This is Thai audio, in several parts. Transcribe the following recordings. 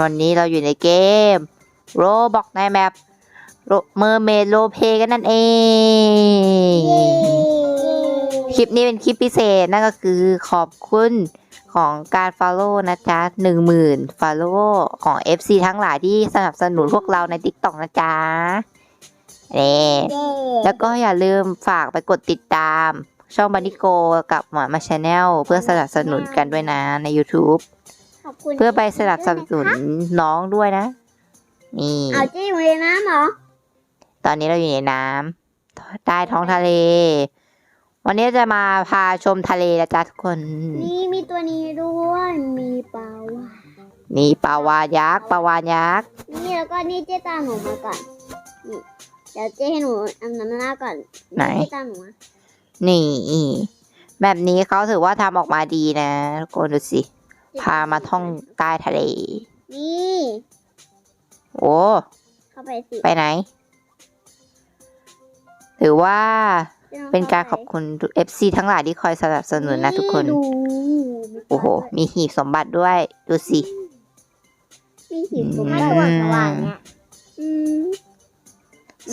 วันนี้เราอยู่ในเกมโรบอกในแมปเมอร์เมดโลเพกันนั่นเอง คลิปนี้เป็นคลิปพิเศษนั่นก็คือขอบคุณของการ Follow นะจ๊ะหนึ่งหมื่น Follow ของ FC ทั้งหลายที่สนับสนุนพวกเราใน TikTok นะจ๊ะนี่แล้วก็อย่าลืมฝากไปกดติดตามช่องบันิโกกับหมอมาชาแนลเพื่อสนับสนุนกันด้วยนะใน YouTube อบคุณเพื่อไปสนับสนุนน้องด้วยนะ นี่เอาจี้อยู่ในน้ำเหรอ ตอนนี้เราอยู่ในน้ำใต้ท้องทะเล วันนี้จะมาพาชมทะเลนะจ๊ะทุกคน นี่มีตัวนี้ด้วย มีปลาวาฬมีปลาวานยักษ์ปลาวานยักษ์ นี่แล้วก็นี่เจ๊ตามหนูมาก่อน นี่เดี๋ยวเจ๊ให้หนูอันนั้นหน้าก่อน ไหนเจ๊ตามหนูมานี่แบบนี้เขาถือว่าทำออกมาดีนะทุกคนดูสิ พามาท่องใต้ทะเล นี่โอ้เข้าไปสิไปไหน ถือว่าจ๊ต้องเป็นการขข้อบคุณ FC ทั้งหลายที่คอยสนับสนุนนะทุกคนดูโอ้โห มีหีบสมบัติด้วย ดูสิ มีหินสมอืบัมติสว่างๆเนี่ยอืม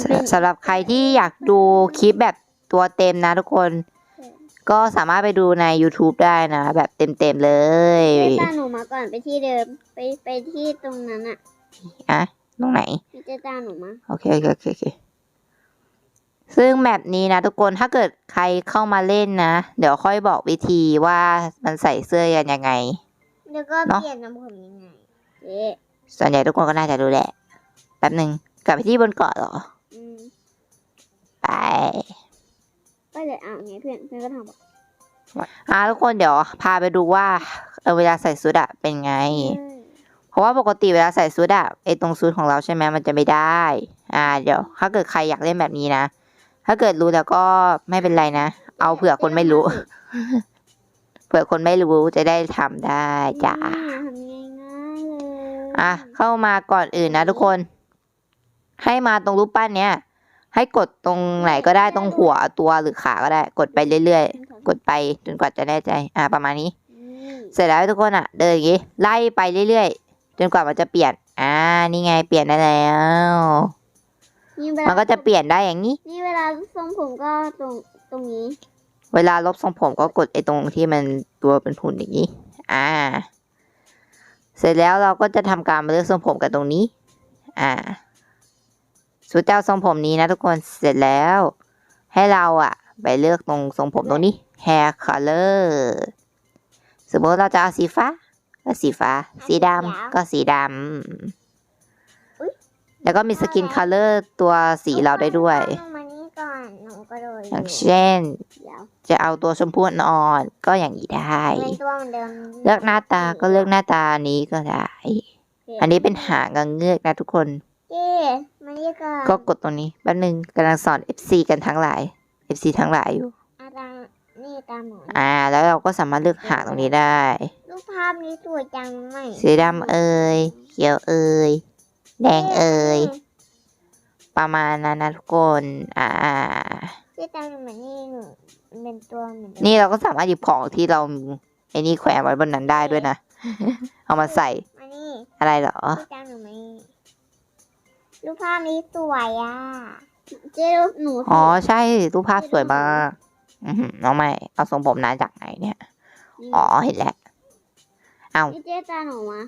สสำหรับใครที่อยากดูคลิปแบบตัวเต็มนะทุกคน ก็สามารถไปดูใน YouTube ได้นะ แบบเต็มๆเลยเจ๊ตามหนูมาก่อนไปที่เดิม ไปไปที่ตรงนั้นอะอะตรงไหนพี่เจ๊ตามหนูมา โอเคโอเคโอเคโอเคซึ่งแมปนี้นะทุกคนถ้าเกิดใครเข้ามาเล่นนะ เดี๋ยวค่อยบอกวิธีว่ามันใส่เสื้อกันยังไง แล้วก็เนอะเปลี่ยนน้ำผมยังไงเจ๊ส่วนใหญ่ทุกคนก็น่าจะรู้แหละ แป๊บหนึ่งกลับไปที่บนเกาะเหรออืมไปก็ เลยอ่านไงเพื่อนเพื่อนก็ทำบอกอ่าทุกคนเดี๋ยวพาไปดูว่าเออเวลาใส่ชุดอะเป็นไง เพราะว่าปกติเวลาใส่ชุดอะไอตรงชุดของเราใช่ไหมมันจะไม่ได้ อ่า เดี๋ยว ถ้าเกิดใครอยากเล่นแบบนี้นะ ถ้าเกิดรู้แล้วก็ไม่เป็นไรนะ เอาเผื่อคนไม่รู้ เผื่อคนไม่รู้จะได้ทำได้จ้าทำง่ายๆเลยอะเข้ามาก่อนอื่นนะทุกคน ให้มาตรงรูปปั้นเนี้ย ให้กดตรงไหนก็ได้ตรงหัวตัวหรือขาก็ได้ กดไปเรื่อยๆ กดไปจนกว่าจะแน่ใจ อ่าประมาณนี้นี่เสร็จแล้วทุกคนอะ เดินอย่างงี้ไล่ไปเรื่อยๆ จนกว่ามันจะเปลี่ยน อ่า นี่ไงเปลี่ยนได้แล้วนี่เวลามันก็จะเปลี่ยนได้อย่างนี้ นี่เวลาทรงผมก็ตรงตรงนี้ เวลาลบทรงผมก็กดไอ้ตรงที่มันตัวเป็นหุ่นอย่างนี้ อ่า เสร็จแล้วเราก็จะทำการมาเลือกทรงผมกันตรงนี้ อ่า สูเจ้าทรงผมนี้นะทุกคนเสร็จแล้ว ให้เราอะไปเลือกตรงทรงผมตรงนี้ hair color สมมติเราจะเอาสีฟ้า ก็สีฟ้า สีดำก็สีดำแล้วก็มีสกิน color ตัวสีเราได้ด้วยลงมานี่ก่อนหนูก็โดยอย่างเช่นเดี๋ยวจะเอาตัวชมพูอ่อนๆก็อย่างนี้ได้เป็นตัวเหมือนเดิมเลือกหน้าตาก็เลือกหน้าตานี้ก็ได้ อันนี้เป็นหางกังเงือกนะทุกคน เจ๊มานี่ก่อนก็กดตรงนี้แป๊บนึงกำลังสอน FC กันทั้งหลาย FC ทั้งหลายอยู่ อาตามนี่ตามหนูอ่า แล้วเราก็สามารถเลือกหางตรงนี้ได้รูปภาพนี้สวยจังไหมสีดำเอ่ยเขียวเอ่ยแดงเอ่ยประมาณนั้นนะทุกคนอ่าเจ๊ตามหนูมานี่หนูเป็นตัวเหมือนเดิมนี่เราก็สามารถหยิบของที่เราไอ้นี่แขวนไว้บนนั้นได้ด้วยนะ เอามาใส่มานี่อะไรเหรอเจ๊ตามหนูมานี่ รูปภาพนี้สวยอะ เจ๊หนูสิอ๋อใช่รูปภาพสวยมากอือหือน้องใหม่เอาทรงผมนานจากไหนเนี่ยนี่อ๋อเห็นแล้วเอานี่เจ๊ตามหนูมา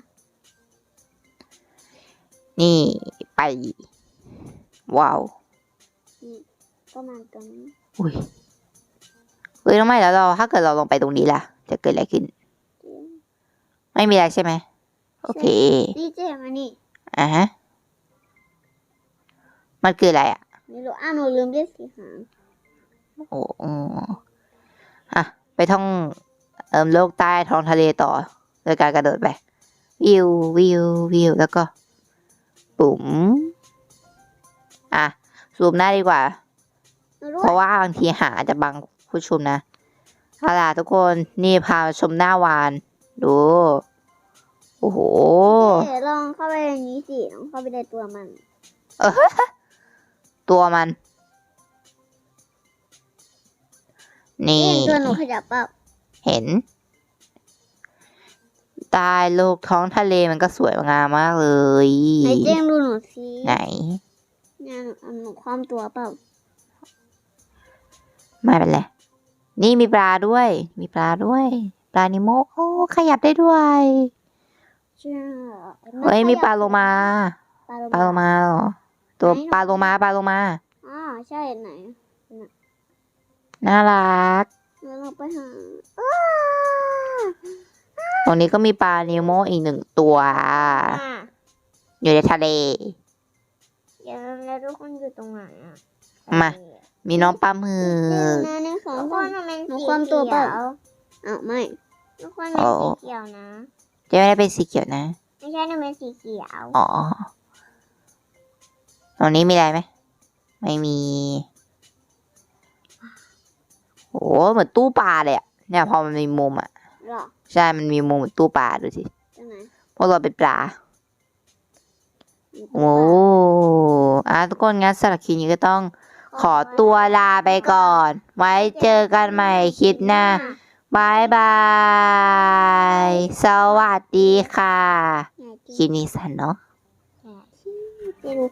นี่ไป ว้าวประมาณตรงนี้อุ้ยเฮ้ยน้องใหม่แล้วเราถ้าเกิดเราลงไปตรงนี้ล่ะ จะเกิดอะไรขึ้น ไม่มีอะไรใช่ไหมโอเคดีเจมานี่อะฮะ มันคืออะไรอะ ไม่รู้อ้าวหนูลืมเรียกสีหางโอ้อืมอะ ไปท่องเอิมโลกใต้ท้องทะเลต่อ โดยการกระโดดไป วิววิววิวแล้วก็ ปุ๋มอะซูมหน้าดีกว่าหนูรู้เพราะว่าบางทีหาอาจจะบังผู้ชมนะเอาล่ะทุกคนนี่พาชมหน้าวาน ดู โอ้โหเจ๊ลองเข้าไปในนี้สิลองเข้าไปในตัวมัน ตัวมัน นี่เห็นตัวหนูขยับเปล่าเห็น ตายโลกท้องทะเลมันก็สวยงามมากเลยไหนเจงดูหนูสิไหนเนี่ยหนูหนูความตัวเปล่าไม่เป็นไรนี่มีปลาด้วย มีปลาด้วย ปลานิโมโอ้ขยับได้ด้วยเชื่อเฮ้ยมีปลาโลมา ปลาโลปลาโลมาเหรอ ตัวปลาโลมาปลาโลมาอ๋อใช่ไหน น่ารักแล้วเราไปหาตรงนี้ก็มีปลานิโมอีกหนึ่งตัวอ่าอยู่ในทะเลเดี๋ยวแล้วทุกคนอยู่ตรงไหนอะมา มีน้องปลาหมึหนึ่งกนะหนึ่งสองทุกคสานมมันเป็นหนูสีความตัวเปล่าเขียวอ้าวไม่ทุกคนเป็นสีเขียวนะจะไม่ได้เป็นสีเขียวนะ ไม่ใช่หนูเป็นสีเขียว อ๋อ ตรงนี้มีอะไรไหม ไม่มี โอ้เหมือนตู้ปลาเลยอะเนี่ยพอมันมีมุมอะหรอใช่ มันมีมุมเหมือนตู้ปลาดูสิตรงไหนพวกเราเป็นปลา โอ้อะทุกคนงั้นสำหรับคลิปนี้ก็ต้องขอตัวลาไปก่อน ไว้เจอกันใหม่คลิปหน้าบายบาย สวัสดีค่ะ คลิปนี้สั้นเนาะเจดู